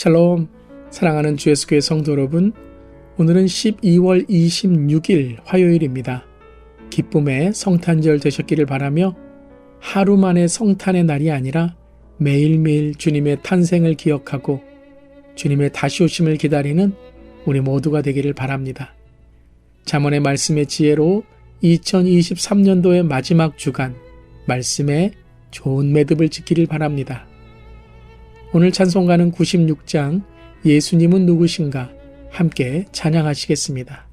샬롬 사랑하는 주 예수교회 성도 여러분 오늘은 12월 26일 화요일입니다. 기쁨의 성탄절 되셨기를 바라며 하루 만에 성탄의 날이 아니라 매일매일 주님의 탄생을 기억하고 주님의 다시 오심을 기다리는 우리 모두가 되기를 바랍니다. 잠언의 말씀의 지혜로 2023년도의 마지막 주간 말씀에 좋은 매듭을 짓기를 바랍니다. 오늘 찬송가는 96장 예수님은 누구신가 함께 찬양하시겠습니다.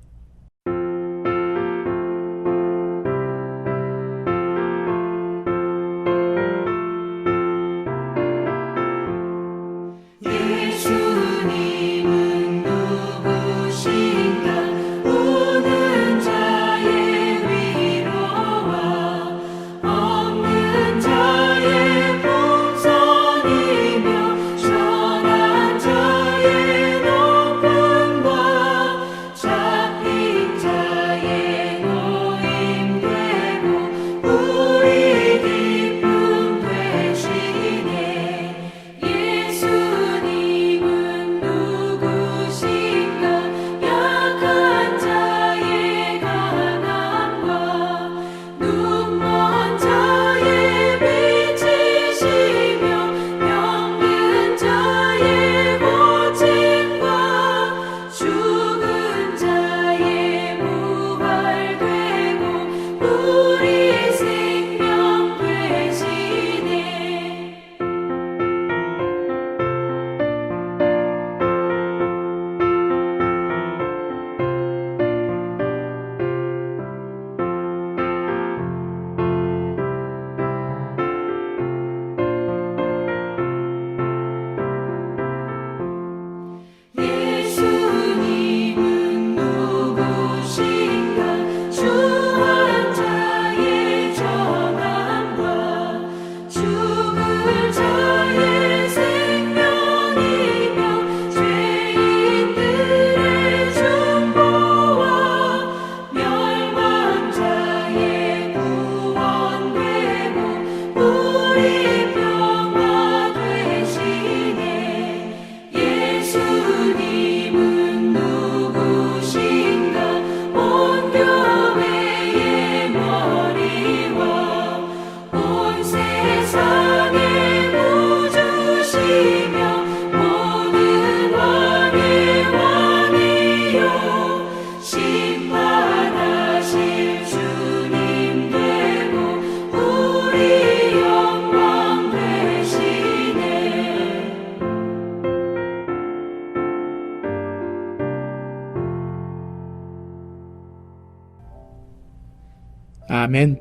아멘.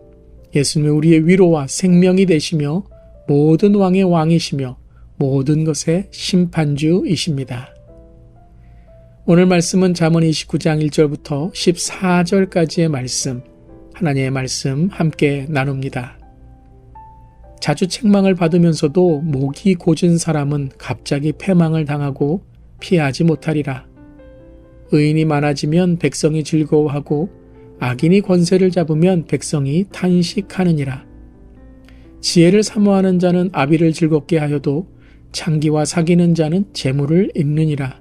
예수님은 우리의 위로와 생명이 되시며 모든 왕의 왕이시며 모든 것의 심판주이십니다. 오늘 말씀은 잠언 29장 1절부터 14절까지의 말씀, 하나님의 말씀 함께 나눕니다. 자주 책망을 받으면서도 목이 고진 사람은 갑자기 패망을 당하고 피하지 못하리라. 의인이 많아지면 백성이 즐거워하고 악인이 권세를 잡으면 백성이 탄식하느니라. 지혜를 사모하는 자는 아비를 즐겁게 하여도 창기와 사귀는 자는 재물을 잃느니라.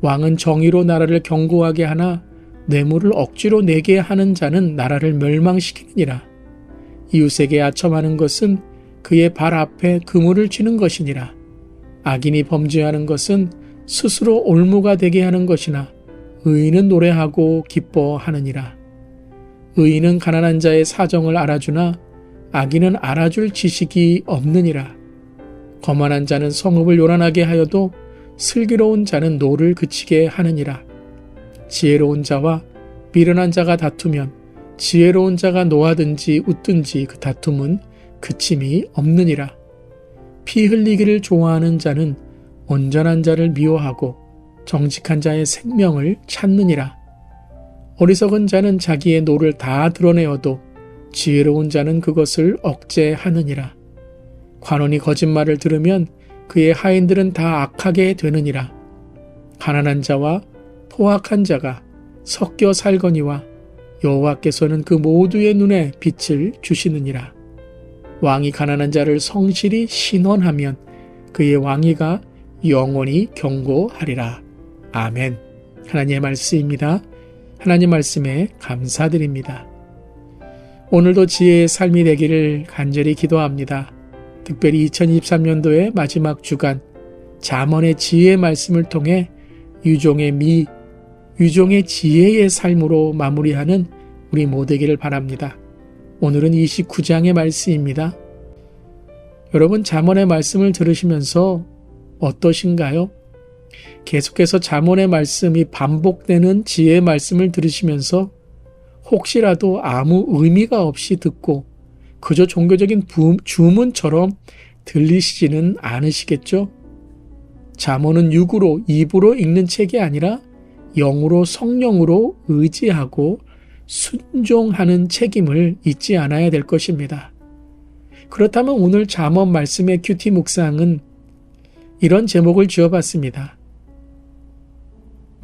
왕은 정의로 나라를 견고하게 하나 뇌물을 억지로 내게 하는 자는 나라를 멸망시키느니라. 이웃에게 아첨하는 것은 그의 발 앞에 그물을 쥐는 것이니라. 악인이 범죄하는 것은 스스로 올무가 되게 하는 것이나 의인은 노래하고 기뻐하느니라. 의인은 가난한 자의 사정을 알아주나 악인은 알아줄 지식이 없느니라. 거만한 자는 성읍을 요란하게 하여도 슬기로운 자는 노를 그치게 하느니라. 지혜로운 자와 미련한 자가 다투면 지혜로운 자가 노하든지 웃든지 그 다툼은 그침이 없느니라. 피 흘리기를 좋아하는 자는 온전한 자를 미워하고 정직한 자의 생명을 찾느니라. 어리석은 자는 자기의 노를 다 드러내어도 지혜로운 자는 그것을 억제하느니라. 관원이 거짓말을 들으면 그의 하인들은 다 악하게 되느니라. 가난한 자와 포악한 자가 섞여 살거니와 여호와께서는 그 모두의 눈에 빛을 주시느니라. 왕이 가난한 자를 성실히 신원하면 그의 왕위가 영원히 경고하리라. 아멘. 하나님의 말씀입니다. 하나님 말씀에 감사드립니다. 오늘도 지혜의 삶이 되기를 간절히 기도합니다. 특별히 2023년도의 마지막 주간 잠언의 지혜의 말씀을 통해 유종의 미, 유종의 지혜의 삶으로 마무리하는 우리 모두기를 바랍니다. 오늘은 29장의 말씀입니다. 여러분 잠언의 말씀을 들으시면서 어떠신가요? 계속해서 잠언의 말씀이 반복되는 지혜의 말씀을 들으시면서 혹시라도 아무 의미가 없이 듣고 그저 종교적인 주문처럼 들리시지는 않으시겠죠? 잠언은 육으로 입으로 읽는 책이 아니라 영으로 성령으로 의지하고 순종하는 책임을 잊지 않아야 될 것입니다. 그렇다면 오늘 잠언 말씀의 큐티 묵상은 이런 제목을 지어봤습니다.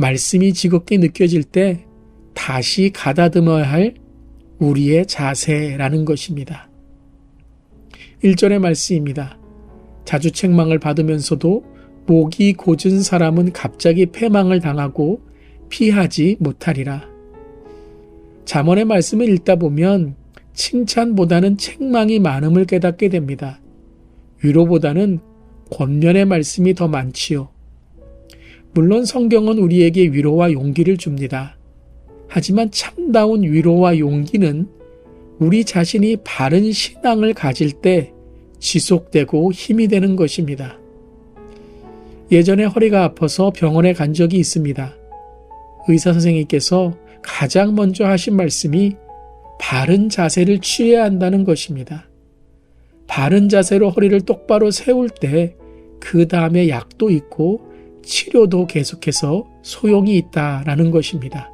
말씀이 지겹게 느껴질 때 다시 가다듬어야 할 우리의 자세라는 것입니다. 1절의 말씀입니다. 자주 책망을 받으면서도 목이 고진 사람은 갑자기 패망을 당하고 피하지 못하리라. 잠언의 말씀을 읽다 보면 칭찬보다는 책망이 많음을 깨닫게 됩니다. 위로보다는 권면의 말씀이 더 많지요. 물론 성경은 우리에게 위로와 용기를 줍니다. 하지만 참다운 위로와 용기는 우리 자신이 바른 신앙을 가질 때 지속되고 힘이 되는 것입니다. 예전에 허리가 아파서 병원에 간 적이 있습니다. 의사 선생님께서 가장 먼저 하신 말씀이 바른 자세를 취해야 한다는 것입니다. 바른 자세로 허리를 똑바로 세울 때 그 다음에 약도 있고 치료도 계속해서 소용이 있다라는 것입니다.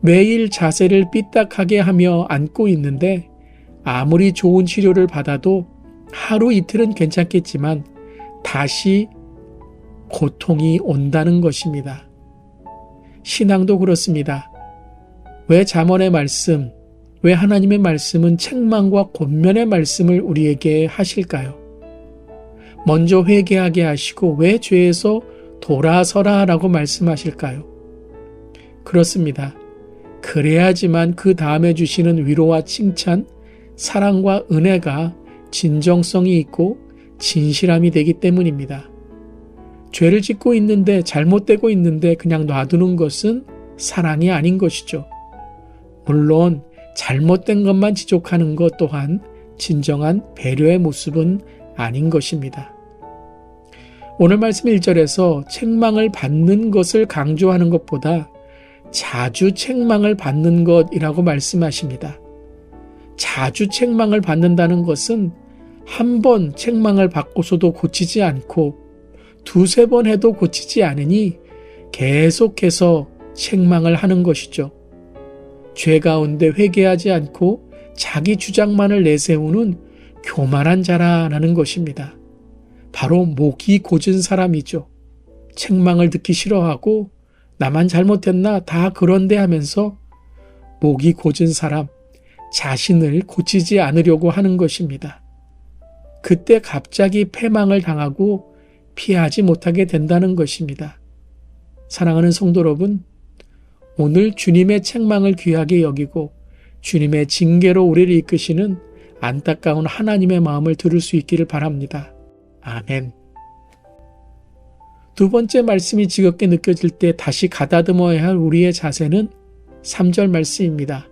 매일 자세를 삐딱하게 하며 앉고 있는데 아무리 좋은 치료를 받아도 하루 이틀은 괜찮겠지만 다시 고통이 온다는 것입니다. 신앙도 그렇습니다. 왜 잠언의 말씀, 왜 하나님의 말씀은 책망과 권면의 말씀을 우리에게 하실까요? 먼저 회개하게 하시고 왜 죄에서 돌아서라 라고 말씀하실까요? 그렇습니다. 그래야지만 그 다음에 주시는 위로와 칭찬, 사랑과 은혜가 진정성이 있고 진실함이 되기 때문입니다. 죄를 짓고 있는데 잘못되고 있는데 그냥 놔두는 것은 사랑이 아닌 것이죠. 물론 잘못된 것만 지적하는 것 또한 진정한 배려의 모습은 아닌 것입니다. 오늘 말씀 1절에서 책망을 받는 것을 강조하는 것보다 자주 책망을 받는 것이라고 말씀하십니다. 자주 책망을 받는다는 것은 한 번 책망을 받고서도 고치지 않고 두세 번 해도 고치지 않으니 계속해서 책망을 하는 것이죠. 죄 가운데 회개하지 않고 자기 주장만을 내세우는 교만한 자라라는 것입니다. 바로 목이 고진 사람이죠. 책망을 듣기 싫어하고 나만 잘못했나 다 그런데 하면서 목이 고진 사람, 자신을 고치지 않으려고 하는 것입니다. 그때 갑자기 패망을 당하고 피하지 못하게 된다는 것입니다. 사랑하는 성도 여러분, 오늘 주님의 책망을 귀하게 여기고 주님의 징계로 우리를 이끄시는 안타까운 하나님의 마음을 들을 수 있기를 바랍니다. 아멘. 두 번째 말씀이 지겹게 느껴질 때 다시 가다듬어야 할 우리의 자세는 3절 말씀입니다.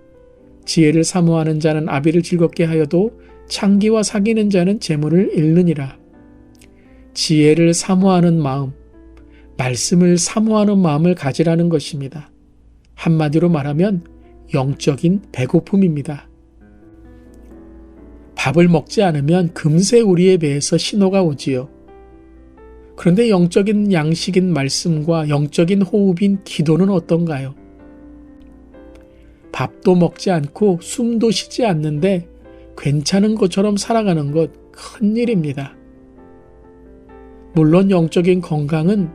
지혜를 사모하는 자는 아비를 즐겁게 하여도 창기와 사귀는 자는 재물을 잃느니라. 지혜를 사모하는 마음, 말씀을 사모하는 마음을 가지라는 것입니다. 한마디로 말하면 영적인 배고픔입니다. 밥을 먹지 않으면 금세 우리의 배에서 신호가 오지요. 그런데 영적인 양식인 말씀과 영적인 호흡인 기도는 어떤가요? 밥도 먹지 않고 숨도 쉬지 않는데 괜찮은 것처럼 살아가는 것 큰일입니다. 물론 영적인 건강은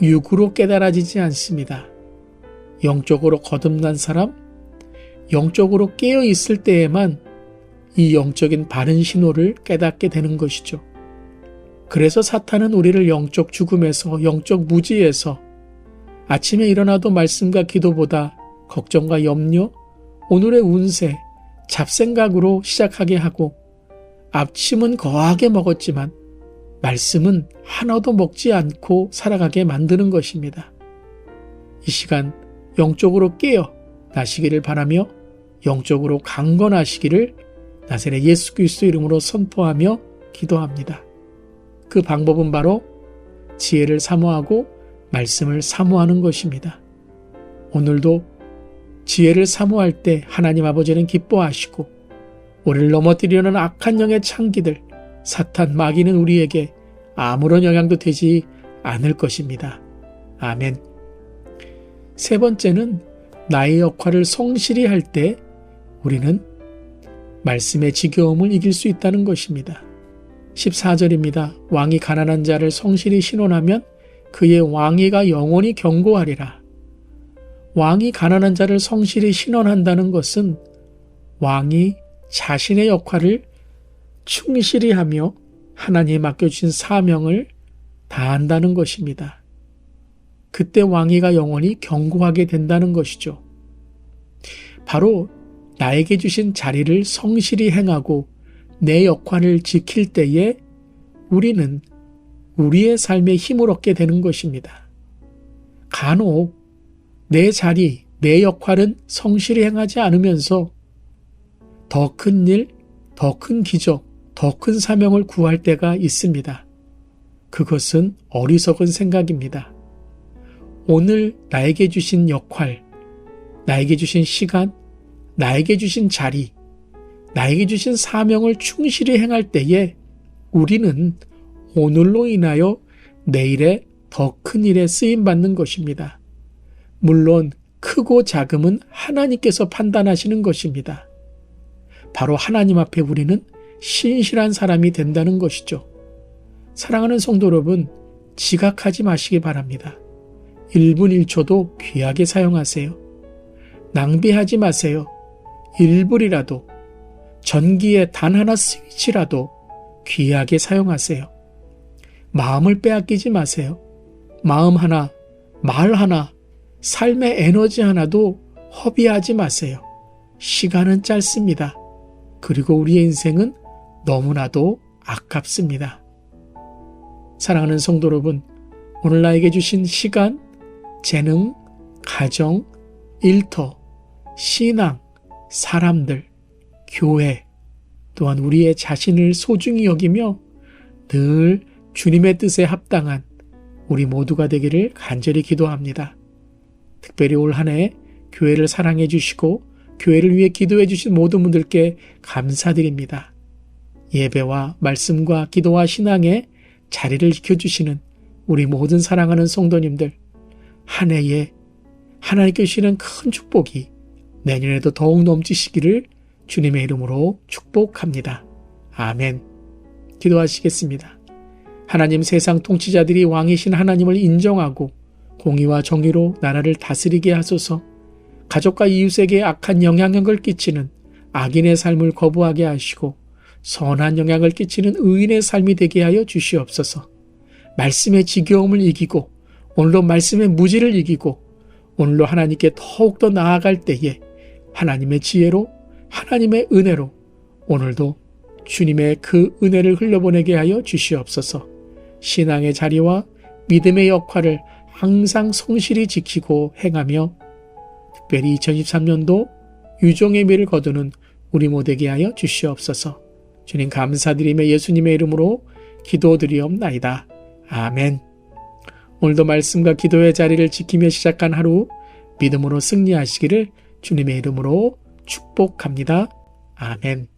육으로 깨달아지지 않습니다. 영적으로 거듭난 사람, 영적으로 깨어 있을 때에만 이 영적인 바른 신호를 깨닫게 되는 것이죠. 그래서 사탄은 우리를 영적 죽음에서, 영적 무지에서 아침에 일어나도 말씀과 기도보다 걱정과 염려, 오늘의 운세, 잡생각으로 시작하게 하고 앞침은 거하게 먹었지만 말씀은 하나도 먹지 않고 살아가게 만드는 것입니다. 이 시간 영적으로 깨어 나시기를 바라며 영적으로 강건하시기를 나세의 예수 그리스도 이름으로 선포하며 기도합니다. 그 방법은 바로 지혜를 사모하고 말씀을 사모하는 것입니다. 오늘도 지혜를 사모할 때 하나님 아버지는 기뻐하시고 우리를 넘어뜨리려는 악한 영의 창기들 사탄 마귀는 우리에게 아무런 영향도 되지 않을 것입니다. 아멘. 세 번째는 나의 역할을 성실히 할 때 우리는 말씀의 지겨움을 이길 수 있다는 것입니다. 14절입니다. 왕이 가난한 자를 성실히 신원하면 그의 왕위가 영원히 경고하리라. 왕이 가난한 자를 성실히 신원한다는 것은 왕이 자신의 역할을 충실히 하며 하나님 맡겨주신 사명을 다한다는 것입니다. 그때 왕위가 영원히 경고하게 된다는 것이죠. 바로 나에게 주신 자리를 성실히 행하고 내 역할을 지킬 때에 우리는 우리의 삶에 힘을 얻게 되는 것입니다. 간혹 내 자리, 내 역할은 성실히 행하지 않으면서 더 큰 일, 더 큰 기적, 더 큰 사명을 구할 때가 있습니다. 그것은 어리석은 생각입니다. 오늘 나에게 주신 역할, 나에게 주신 시간, 나에게 주신 자리, 나에게 주신 사명을 충실히 행할 때에 우리는 오늘로 인하여 내일의 더 큰 일에 쓰임 받는 것입니다. 물론 크고 작음은 하나님께서 판단하시는 것입니다. 바로 하나님 앞에 우리는 신실한 사람이 된다는 것이죠. 사랑하는 성도 여러분, 지각하지 마시기 바랍니다. 1분 1초도 귀하게 사용하세요. 낭비하지 마세요. 1불이라도 전기에 단 하나 스위치라도 귀하게 사용하세요. 마음을 빼앗기지 마세요. 마음 하나, 말 하나, 삶의 에너지 하나도 허비하지 마세요. 시간은 짧습니다. 그리고 우리의 인생은 너무나도 아깝습니다. 사랑하는 성도 여러분, 오늘 나에게 주신 시간, 재능, 가정, 일터, 신앙, 사람들, 교회, 또한 우리의 자신을 소중히 여기며 늘 주님의 뜻에 합당한 우리 모두가 되기를 간절히 기도합니다. 특별히 올 한 해 교회를 사랑해 주시고 교회를 위해 기도해 주신 모든 분들께 감사드립니다. 예배와 말씀과 기도와 신앙에 자리를 지켜주시는 우리 모든 사랑하는 성도님들 한 해에 하나님께 주시는 큰 축복이 내년에도 더욱 넘치시기를 주님의 이름으로 축복합니다. 아멘. 기도하시겠습니다. 하나님 세상 통치자들이 왕이신 하나님을 인정하고 공의와 정의로 나라를 다스리게 하소서 가족과 이웃에게 악한 영향력을 끼치는 악인의 삶을 거부하게 하시고 선한 영향을 끼치는 의인의 삶이 되게 하여 주시옵소서 말씀의 지겨움을 이기고 오늘로 말씀의 무지를 이기고 오늘로 하나님께 더욱더 나아갈 때에 하나님의 지혜로 하나님의 은혜로 오늘도 주님의 그 은혜를 흘려보내게 하여 주시옵소서. 신앙의 자리와 믿음의 역할을 항상 성실히 지키고 행하며 특별히 2023년도 유종의 미를 거두는 우리 모두에게 하여 주시옵소서. 주님 감사드리며 예수님의 이름으로 기도드리옵나이다. 아멘. 오늘도 말씀과 기도의 자리를 지키며 시작한 하루 믿음으로 승리하시기를 주님의 이름으로 축복합니다. 아멘.